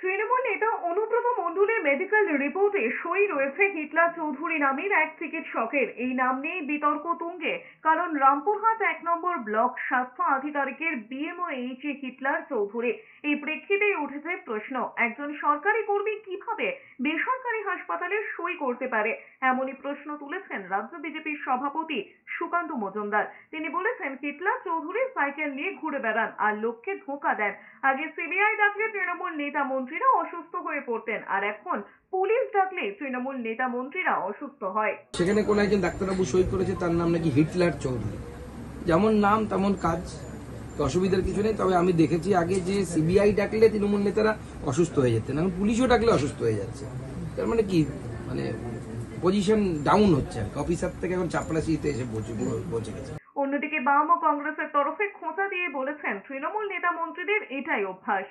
তৃণমূল নেতা অনুব্রত মণ্ডলের মেডিকেল রিপোর্টে সই রয়েছে হিটলার চৌধুরী নামের এক চিকিৎসকের। এই নাম নিয়ে বিতর্ক তুঙ্গে, কারণ রামপুরহাট এক নম্বর ব্লক স্বাস্থ্য আধিকারিকের এ হিটলার চৌধুরী। এই প্রেক্ষিতেই উঠেছে প্রশ্ন, একজন সরকারি কর্মী হাসপাতালে করতে পারে। এমনই প্রশ্ন তুলেছেন রাজ্য বিজেপির সভাপতি সুকান্ত মজুমদার। তিনি বলেছেন হিটলার চৌধুরী সাইকেল নিয়ে ঘুরে বেড়ান আর লোককে ধোঁকা দেন। আগে সিবিআই ডাকলে তৃণমূল নেতা মন্ত্রীরা অসুস্থ হয়ে পড়তেন আর এখন পুলিশ ডাকলে তৃণমূল নেতা মন্ত্রীরা অসুস্থ হয়। সেখানে কোনো একজন ডাক্তারবাবু সই করেছে, তার নাম নাকি হিটলার চৌধুরী। যেমন নাম, তেমন কাজ। অসুবিধার কিছু নেই, তবে আমি দেখেছি আগে যে সিবিআই ডাকলে তৃণমূল নেতারা অসুস্থ হয়ে যেতেন। এখন পুলিশও ডাকলে অসুস্থ হয়ে যাচ্ছে। তার মানে কি? মানে পজিশন ডাউন হচ্ছে আর। অফিসার থেকে এখন চাপড়াশিতে এসে বসে গেছে অন্যদিকে বাম ও কংগ্রেসের তরফে খোঁচা দিয়ে বলেছেন তৃণমূল নেতা মন্ত্রীদের এটাই অভ্যাস